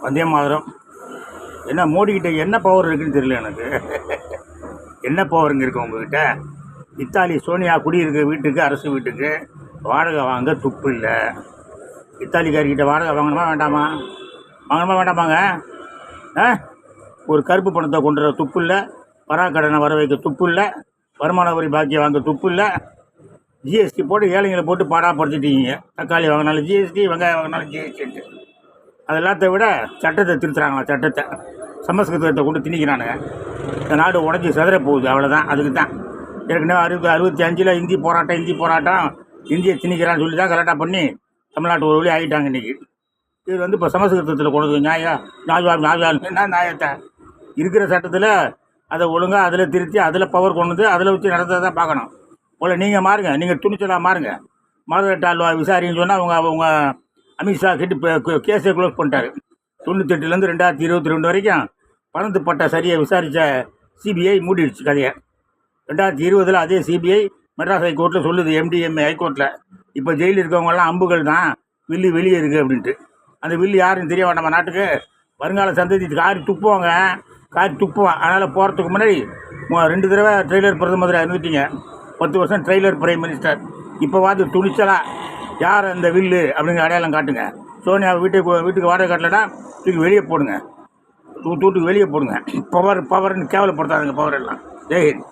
வந்தே மாதிரம். என்ன மோடிக்கிட்ட என்ன பவர் இருக்குன்னு தெரியல எனக்கு. என்ன பவருங்க இருக்கு உங்ககிட்ட? இத்தாலி சோனியா குடியிருக்க வீட்டுக்கு அரசு வீட்டுக்கு. வாடகை வாங்க துப்பு இல்லை. இத்தாலிக்காரிக்கிட்ட வாடகை வாங்கணுமா வேண்டாமா? வாங்கணுமா வேண்டாமாங்க? ஆ? ஒரு கருப்பு பணத்தை கொண்டு வர துப்பு இல்லை. கடனை வர வைக்க துப்பு இல்லை. வருமான வரி பாக்கியை வாங்க துப்பு இல்லை. ஜிஎஸ்டி போட்டு ஏழைங்களை போட்டு பாடாப்படுத்திட்டீங்க தக்காளி வாங்கினாலும் ஜிஎஸ்டி வெங்காயம் வாங்கினாலும் அதெல்லாத்தை விட சட்டத்தை திருத்துறாங்களா சட்டத்தை. சமஸ்கிருதத்தை கொண்டு திணிக்கிறானுங்க. இந்த நாடு உடஞ்சி செதற போகுது அவ்வளோதான் அதுக்கு தான். ஏற்கனவே அறுபது அறுபத்தி அஞ்சில் இந்தி போராட்டம் இந்தி போராட்டம். இந்தியை திணிக்கிறான்னு சொல்லி தான் கரெக்டாக பண்ணி தமிழ்நாட்டு ஒரு வழி ஆகிட்டாங்க இன்றைக்கி இது வந்து இப்போ சமஸ்கிருதத்தில் கொண்டு வந்து நியாயம். நியாயம் நியாயம் என்ன நியாயத்தை? இருக்கிற சட்டத்தில் அதை ஒழுங்காக அதில் திருத்தி அதில் பவர் கொண்டு வந்து அதில் வச்சு நடந்ததை தான் பார்க்கணும். போல் நீங்கள் மாறுங்க நீங்கள் துணிச்சலாக மாறுங்க. மதுரை டால்வா விசாரின்னு சொன்னால் அவங்க அவங்க அமித்ஷா கிட்ட இப்போ கேஸை க்ளோஸ் பண்ணிட்டாரு. தொண்ணூத்தெட்டுலேருந்து ரெண்டாயிரத்தி இருபத்தி ரெண்டு வரைக்கும் பணத்து பட்ட சரியை விசாரித்த சிபிஐ மூடிடுச்சு கதையை. ரெண்டாயிரத்தி இருபதில் அதே சிபிஐ மெட்ராஸ் ஹைகோர்ட்டில் சொல்லுது எம்டிஎம்ஏ ஹைகோர்ட்டில் இப்போ ஜெயிலில் இருக்கவங்கெல்லாம் அம்புகள் தான் வில்லு வெளியே இருக்குது அப்படின்ட்டு. அந்த வில்லு யாருன்னு தெரிய நம்ம நாட்டுக்கு வருங்கால சந்ததி காரி துப்புவாங்க காரி துப்புவான். அதனால் போகிறதுக்கு முன்னாடி ரெண்டு தடவை ட்ரெய்லர் பிரதமர் இருந்துட்டீங்க பத்து வருஷம் ட்ரெய்லர் பிரைம் மினிஸ்டர். இப்போ வாது துணிச்சலாக யார் அந்த வில்லு அப்படிங்கிற அடையாளம் காட்டுங்க. சோனியா வீட்டுக்கு வீட்டுக்கு வாடகை காட்டலன்னா தூக்கி வெளியே போடுங்க. தூ தூட்டுக்கு வெளியே போடுங்க. பவர் பவர்னு கேவலப்படுத்தாதுங்க பவர் எல்லாம். ஜெய்ஹிந்த்